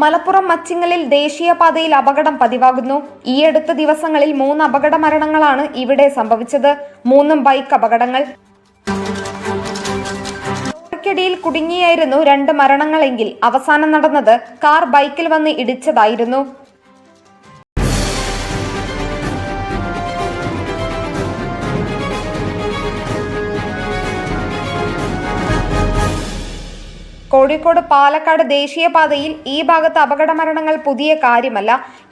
മലപ്പുറം മച്ചിങ്ങലിൽ ദേശീയപാതയിൽ അപകടം പതിവാകുന്നു. ഈയടുത്ത ദിവസങ്ങളിൽ മൂന്ന് അപകട മരണങ്ങളാണ് ഇവിടെ സംഭവിച്ചത്. മൂന്നും ബൈക്ക് അപകടങ്ങൾ. ിൽ കുടുങ്ങിയായിരുന്നു രണ്ട് മരണങ്ങളെങ്കിൽ അവസാനം നടന്നത്. കാർ ബൈക്കിൽ വന്ന് ഇടിച്ചതായിരുന്നു. കോഴിക്കോട് പാലക്കാട് ദേശീയപാതയിൽ ഈ ഭാഗത്ത് അപകട മരണങ്ങൾ പുതിയ കാര്യമല്ല.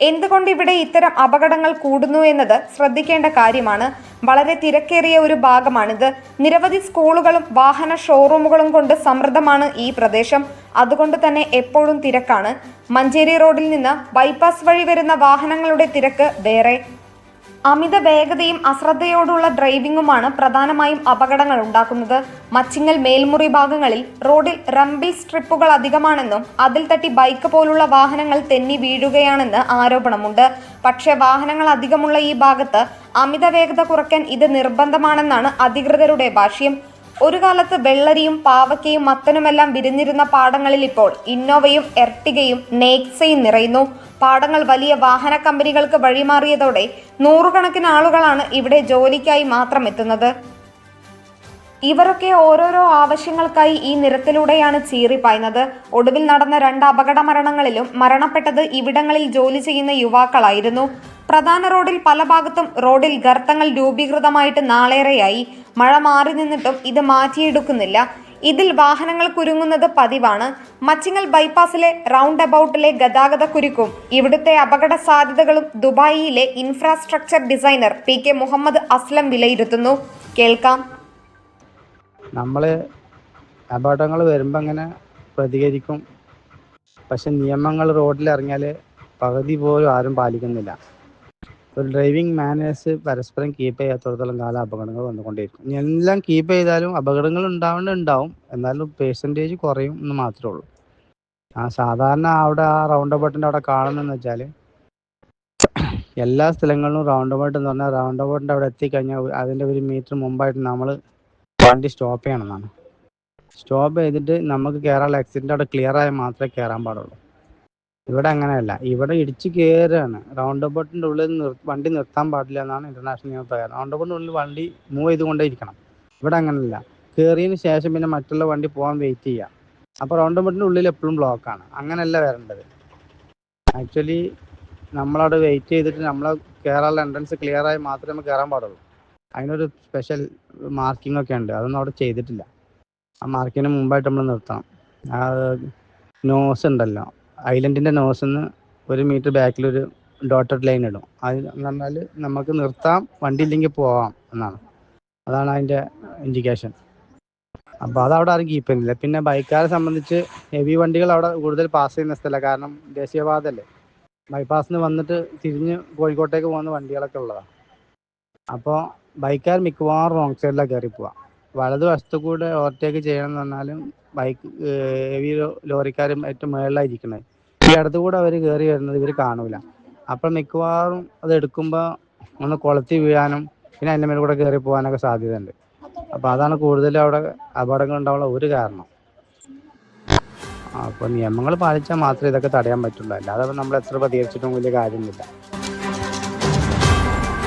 എന്തുകൊണ്ട് ഇവിടെ ഇത്തരം അപകടങ്ങൾ കൂടുന്നു എന്നത് ശ്രദ്ധിക്കേണ്ട കാര്യമാണ്. വളരെ തിരക്കേറിയ ഒരു ഭാഗമാണിത്. നിരവധി സ്കൂളുകളും വാഹന ഷോറൂമുകളും കൊണ്ട് സമൃദ്ധമാണ് ഈ പ്രദേശം. അതുകൊണ്ട് തന്നെ എപ്പോഴും തിരക്കാണ്. മഞ്ചേരി റോഡിൽ നിന്ന് ബൈപ്പാസ് വഴി വരുന്ന വാഹനങ്ങളുടെ തിരക്ക് വേറെ. അമിത വേഗതയും അശ്രദ്ധയോടുള്ള ഡ്രൈവിംഗുമാണ് പ്രധാനമായും അപകടങ്ങൾ ഉണ്ടാക്കുന്നത്. മച്ചിങ്ങൽ മേൽമുറി ഭാഗങ്ങളിൽ റോഡിൽ റംബിൾ സ്ട്രിപ്പുകൾ അധികമാണെന്നും അതിൽ തട്ടി ബൈക്ക് പോലുള്ള വാഹനങ്ങൾ തെന്നി വീഴുകയാണെന്ന് ആരോപണമുണ്ട്. പക്ഷേ വാഹനങ്ങൾ അധികമുള്ള ഈ ഭാഗത്ത് അമിത വേഗത കുറയ്ക്കാൻ ഇത് നിർബന്ധമാണെന്നാണ് അധികൃതരുടെ ഭാഷ്യം. ഒരു കാലത്ത് വെള്ളരിയും പാവയ്ക്കയും മത്തനുമെല്ലാം വിരിഞ്ഞിരുന്ന പാടങ്ങളിൽ ഇപ്പോൾ ഇന്നോവയും എർട്ടിഗയും നേക്സയും നിറയുന്നു. പാടങ്ങൾ വലിയ വാഹന കമ്പനികൾക്ക് വഴിമാറിയതോടെ നൂറുകണക്കിന് ആളുകളാണ് ഇവിടെ ജോലിക്കായി മാത്രം എത്തുന്നത്. ഇവരൊക്കെ ഓരോരോ ആവശ്യങ്ങൾക്കായി ഈ നിരത്തിലൂടെയാണ് ചീറിപ്പായുന്നത് ഒടുവിൽ നടന്ന രണ്ട് അപകട മരണങ്ങളിലും മരണപ്പെട്ടത് ഇവിടങ്ങളിൽ ജോലി ചെയ്യുന്ന യുവാക്കളായിരുന്നു. പ്രധാന റോഡിൽ പല ഭാഗത്തും റോഡിൽ ഗർത്തങ്ങൾ രൂപീകൃതമായിട്ട് നാളേറെയായി. മഴ മാറി നിന്നിട്ടും ഇത് മാറ്റിയെടുക്കുന്നില്ല. ഇതിൽ വാഹനങ്ങൾ കുരുങ്ങുന്നത് പതിവാണ്. മച്ചിങ്ങൽ ബൈപ്പാസിലെ റൗണ്ട് അബൌട്ടിലെ ഗതാഗത കുരുക്കും ഇവിടുത്തെ അപകട സാധ്യതകളും ദുബായിയിലെ infrastructure designer P K Muhammad Aslam വിലയിരുത്തുന്നു. കേൾക്കാം. നമ്മൾ അപകടങ്ങൾ വരുമ്പോൾ അങ്ങനെ പ്രതികരിക്കും. പക്ഷെ നിയമങ്ങൾ റോഡിൽ ഇറങ്ങിയാൽ പകുതി പോലും ആരും പാലിക്കുന്നില്ല. ഒരു ഡ്രൈവിംഗ് മാനേഴ്സ് പരസ്പരം കീപ്പ് ചെയ്യാത്തടത്തോളം കാലം അപകടങ്ങൾ വന്നുകൊണ്ടേയിരിക്കും. എല്ലാം കീപ്പ് ചെയ്താലും അപകടങ്ങൾ ഉണ്ടാവുന്നുണ്ടാവും എന്നാലും പേഴ്സന്റേജ് കുറയും എന്ന് മാത്രമേ ഉള്ളൂ. ആ സാധാരണ അവിടെ ആ റൗണ്ട് അബൌട്ടിന്റെ അവിടെ കാണുന്നതെന്ന് വെച്ചാൽ എല്ലാ സ്ഥലങ്ങളിലും റൗണ്ട് അബൌട്ട് എന്ന് പറഞ്ഞാൽ റൗണ്ട് അബൌട്ടിന്റെ അവിടെ എത്തിക്കഴിഞ്ഞാൽ അതിന്റെ ഒരു മീറ്റർ മുമ്പായിട്ട് നമ്മൾ വണ്ടി സ്റ്റോപ്പ് ചെയ്യണമെന്നാണ്. സ്റ്റോപ്പ് ചെയ്തിട്ട് നമുക്ക് കയറാനുള്ള എക്സിറ്റ് അവിടെ ക്ലിയർ ആയാൽ മാത്രമേ കയറാൻ പാടുള്ളൂ. ഇവിടെ അങ്ങനെയല്ല. ഇവിടെ ഇടിച്ച് കയറുകയാണ് റൗണ്ട് അബൌട്ടിന്റെ ഉള്ളിൽ വണ്ടി നിർത്താൻ പാടില്ല എന്നാണ് ഇന്റർനാഷണൽ നിയമപ്രകാരം റൗണ്ട് അബൌട്ടിന്റെ ഉള്ളിൽ വണ്ടി മൂവ് ചെയ്തുകൊണ്ടേ ഇരിക്കണം ഇവിടെ അങ്ങനെയല്ല. കയറിയതിന് ശേഷം പിന്നെ മറ്റുള്ള വണ്ടി പോകാൻ വെയിറ്റ് ചെയ്യുക അപ്പോൾ റൗണ്ട് അബൌട്ടിന്റെ ഉള്ളിൽ എപ്പോഴും ബ്ലോക്കാണ് അങ്ങനെയല്ല വരേണ്ടത്. ആക്ച്വലി നമ്മളവിടെ വെയിറ്റ് ചെയ്തിട്ട് നമ്മളെ കയറാനുള്ള എൻട്രൻസ് ക്ലിയർ ആയി മാത്രമേ കയറാൻ പാടുള്ളൂ. അതിനൊരു സ്പെഷ്യൽ മാർക്കിംഗ് ഒക്കെ ഉണ്ട്. അതൊന്നും അവിടെ ചെയ്തിട്ടില്ല. ആ മാർക്കിങ്ങിന് മുമ്പായിട്ട് നമ്മൾ നിർത്തണം. ആ നോസ് ഉണ്ടല്ലോ. ഐലൻഡിന്റെ നോസിന്ന് ഒരു മീറ്റർ ബാക്കിൽ ഒരു ഡോട്ടഡ് ലൈൻ ഇടും അത് പറഞ്ഞാൽ നമുക്ക് നിർത്താം വണ്ടി ഇല്ലെങ്കിൽ പോവാം എന്നാണ്. അതാണ് അതിന്റെ ഇൻഡിക്കേഷൻ അപ്പോൾ അവിടെ ആരും കീപ്പ് ചെയ്യുന്നില്ല. പിന്നെ ബൈക്കാരെ സംബന്ധിച്ച് ഹെവി വണ്ടികൾ അവിടെ കൂടുതൽ പാസ് ചെയ്യുന്ന സ്ഥലമാണ് കാരണം ദേശീയപാതല്ലേ ബൈപ്പാസിന് വന്നിട്ട് തിരിഞ്ഞ് കോഴിക്കോട്ടേക്ക് പോകുന്ന വണ്ടികളൊക്കെ ഉള്ളതാണ്. അപ്പോൾ ബൈക്കാർ മിക്കവാറും റോങ് സൈഡിലാണ് കയറി വലത് വലതുവശത്ത് കൂടെ ഓവർടേക്ക് ചെയ്യണം എന്ന് പറഞ്ഞാലും ബൈക്ക് ഹെവി ലോറിക്കാരും ഏറ്റവും മേളിലായിരിക്കണേ ഈ അടുത്ത് കൂടെ അവർ കയറി വരുന്നത് ഇവർ കാണൂല. അപ്പം മിക്കവാറും അത് എടുക്കുമ്പോൾ ഒന്ന് കൊളത്തി വീഴാനും പിന്നെ അതിന്റെ മേലെ കൂടെ കയറി പോകാനൊക്കെ സാധ്യതയുണ്ട്. അപ്പോൾ അതാണ് കൂടുതലും അവിടെ അപകടങ്ങൾ ഉണ്ടാവാനുള്ള ഒരു കാരണം. അപ്പോൾ നിയമങ്ങൾ പാലിച്ചാൽ മാത്രമേ ഇതൊക്കെ തടയാൻ പറ്റുള്ളൂ. അല്ലാതെ നമ്മൾ എത്ര പ്രതികരിച്ചിട്ടും വലിയ കാര്യമൊന്നുമില്ല